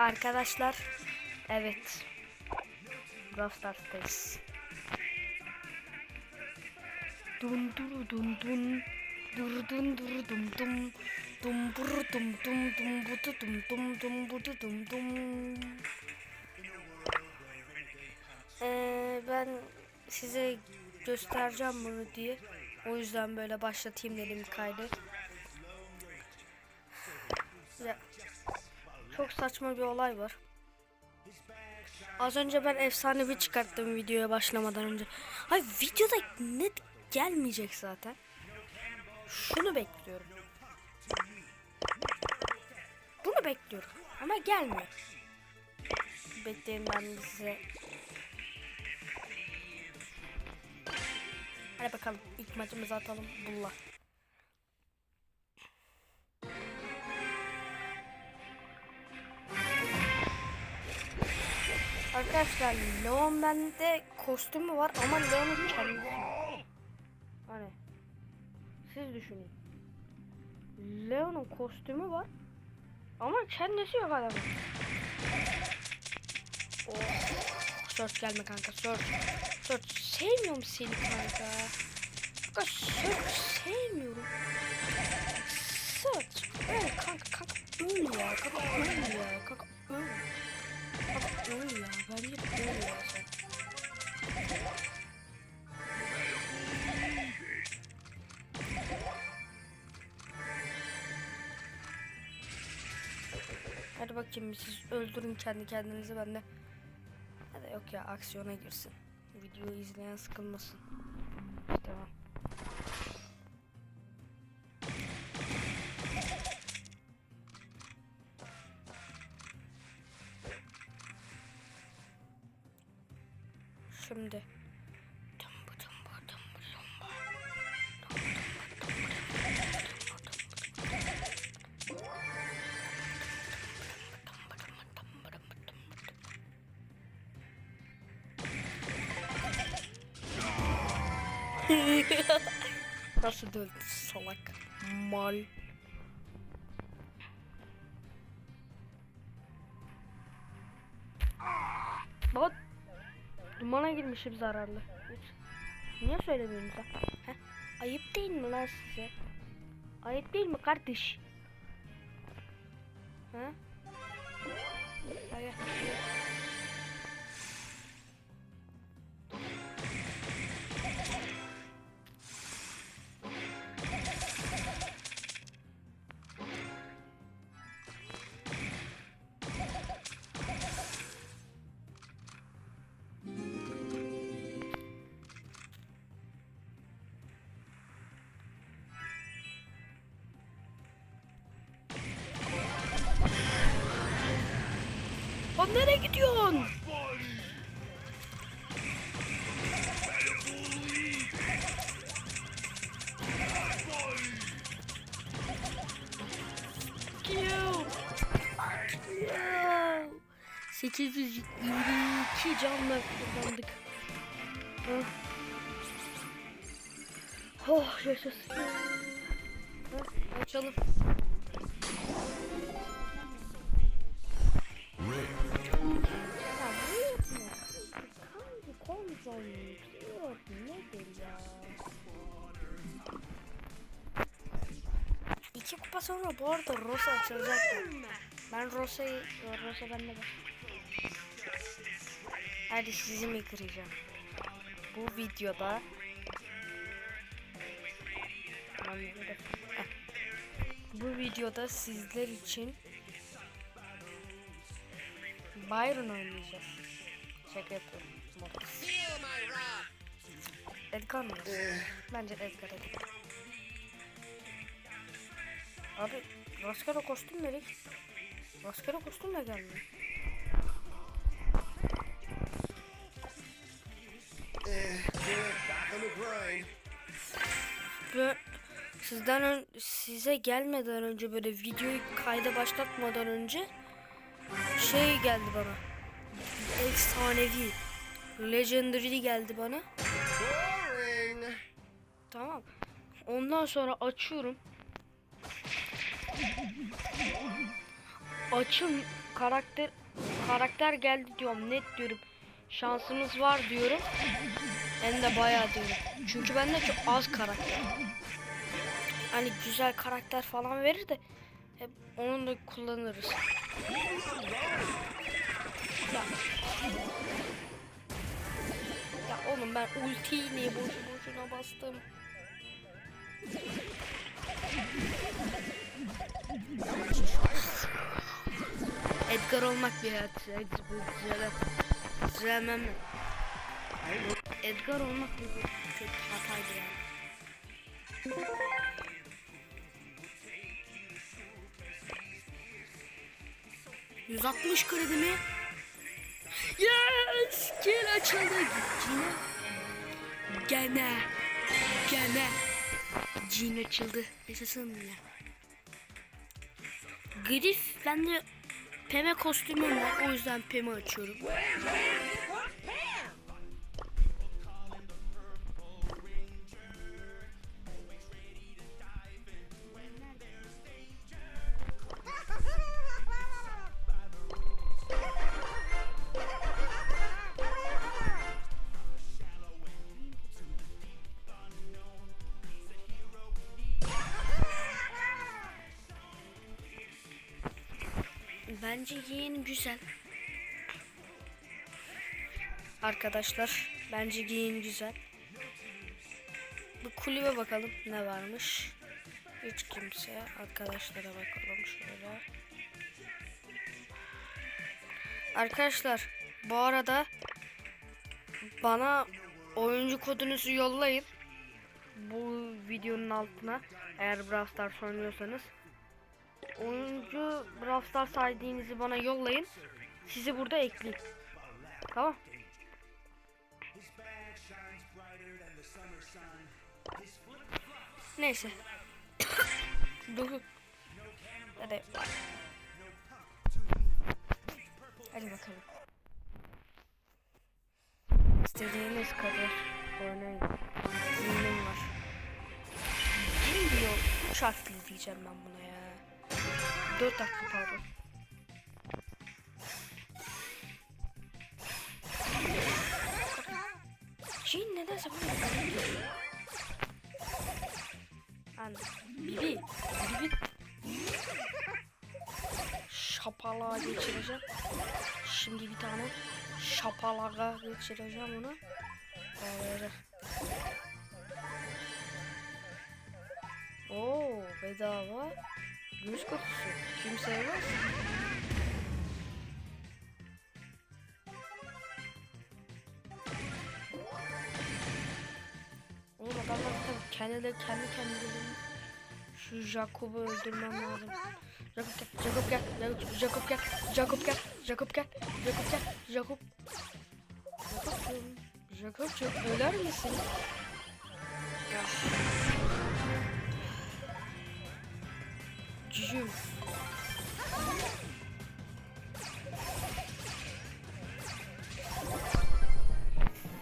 Arkadaşlar evet Brawl Stars'tayız. Dun dur dun dun dur dun dur dum dum dum bur dum dum dum budu dum dum dum budu dum dum. Ee, ben size göstereceğim bunu diye. O yüzden böyle başlatayım dedim kaydı. Çok saçma bir olay var. Az önce ben efsanevi çıkarttım videoya başlamadan önce. Hayır videoda net gelmeyecek zaten. Şunu bekliyorum. Bunu bekliyorum ama gelmiyor. Bekleyin ben size. Hadi bakalım ilk maçımızı atalım bulla. Arkadaşlar Leon bende kostümü var ama Leon'un kendisi. Hani siz düşünün. Leon'un kostümü var ama kendisi yok adamın. Oh. Search gelme kanka search. Search sevmiyorum seni kanka. Kanka search sevmiyorum. Search. Evet kanka kanka öl ya kanka öl ya kanka öl. Öl ya bence öl ya sen. Hadi bakayım siz öldürün kendi kendinizi ben de. Hadi yok ya aksiyona girsin. Videoyu izleyen sıkılmasın. Tamam. Şimdi. Nasıl döndü salak? Mal. Dumana girmişim zararlı. Niye söylemiyorsunuz lan? Heh. Ayıp değil mi lan size? Ayıp değil mi kardeş? Ha? Hayır. Nereye gidiyorsun? Kill. Ya. 822 canla kazandık. Oh. Oh yaşasın. Açalım. Kontrol diyor. Nedir ya? İki kupa sonra bu arada Rosa açılacak. Ben Rosa'yı... Rosa bende de. Hadi sizi mi kıracağım? Bu videoda... Bu videoda sizler için Byron oynayacağız. Şaka yapıyorum. Edgar mı? Bence Edgar Edgar. Abi rastgele kostüm dedik. Rastgele kostüm de gelmiyor. Ve sizden ön- size gelmeden önce böyle videoyu kayda başlatmadan önce şey geldi bana. Efsanevi. Legendary geldi bana. Tamam. Ondan sonra açıyorum. açın karakter karakter geldi diyorum net diyorum. Şansımız var diyorum. Hem de bayağı diyorum. Çünkü bende çok az karakter. Hani güzel karakter falan verir de hep onu da kullanırız. Ya. Ya oğlum ben ultiyi niye boşu boşuna bastım? Edgar olmak bir hayat. Düzelemem. Edgar olmak bir kötü hataydı yani. 160 kredi mi? Yes! Gel açıldı. Cine. Gene. Gene. Cin açıldı. Yaşasın ya. Grif bende peme kostümüm var. O yüzden peme açıyorum. Bence giyin güzel. Arkadaşlar bence giyin güzel. Bu kulübe bakalım ne varmış. Hiç kimse. Arkadaşlara bakalım şöyle. Arkadaşlar bu arada bana oyuncu kodunuzu yollayın. Bu videonun altına eğer Brawl Stars oynuyorsanız oyuncu Brawl ID'nizi bana yollayın. Sizi burada ekleyeyim. Tamam. Neyse. Dur. Hadi. Hadi bakalım. İstediğiniz kadar oynayın. Ürünüm var. Kim diyor uçak diyeceğim ben buna ya. 4 dakika pardon. Jin nedense bana. Anne. Bibi. Bibi. Şapalağa geçireceğim. Şimdi bir tane şapalağa geçireceğim onu. Böyle. Oo bedava. Göz kutusu. Kim sevmez? Oğlum adamlar tabii kendileri kendi kendilerini şu Jacob'u öldürmem lazım. Jacob gel, Jacob gel, Jacob gel, Jacob gel, Jacob gel, Jacob gel, Jacob. Jacob'cum, Jacob'cum öler misin? Ya. Cücüm.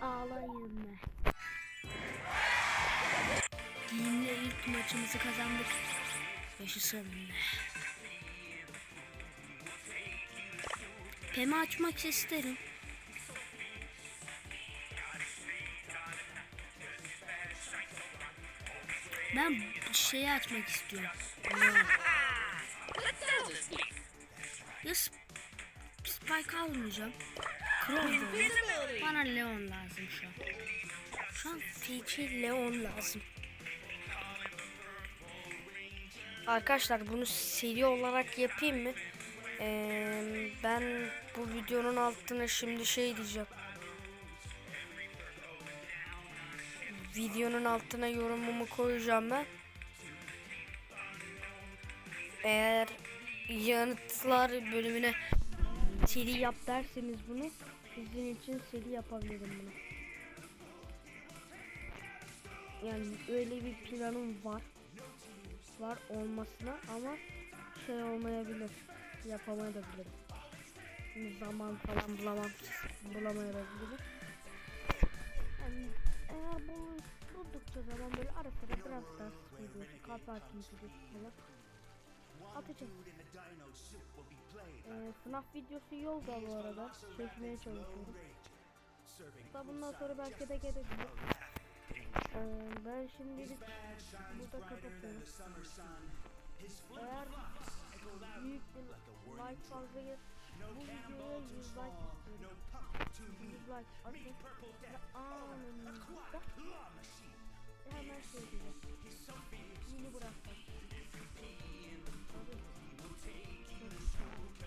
Ağlayın. Yine ilk maçımızı kazandık. Yaşasın. Pemi açmak isterim. Ben şeyi açmak istiyorum. Ya Sp- Spike almayacağım. Da Bana Leon lazım şu an. Şu an feci Leon lazım. Arkadaşlar bunu seri olarak yapayım mı? Ee, ben bu videonun altına şimdi şey diyeceğim. Videonun altına yorumumu koyacağım ben. Eğer yanıtlar bölümüne seri yap derseniz bunu sizin için seri yapabilirim bunu. Yani öyle bir planım var. Var olmasına ama şey olmayabilir. Yapamayabilirim. Zaman falan bulamam bulamayabilirim. Yani eğer bunu buldukça zaman böyle ara sıra biraz daha videosu, kalp videosu falan atacağım. Ee, videosu yolda bu arada. Çekmeye çalışıyorum. Hatta bundan sonra belki de gelebilir. Ee, ben şimdilik burada kapatıyorum. Eğer büyük bir like fazla gel bu videoya 100 like istiyorum. 100 like atın anında hemen şey diyeceğim. Yeni bıraktım. Taking the shortcut.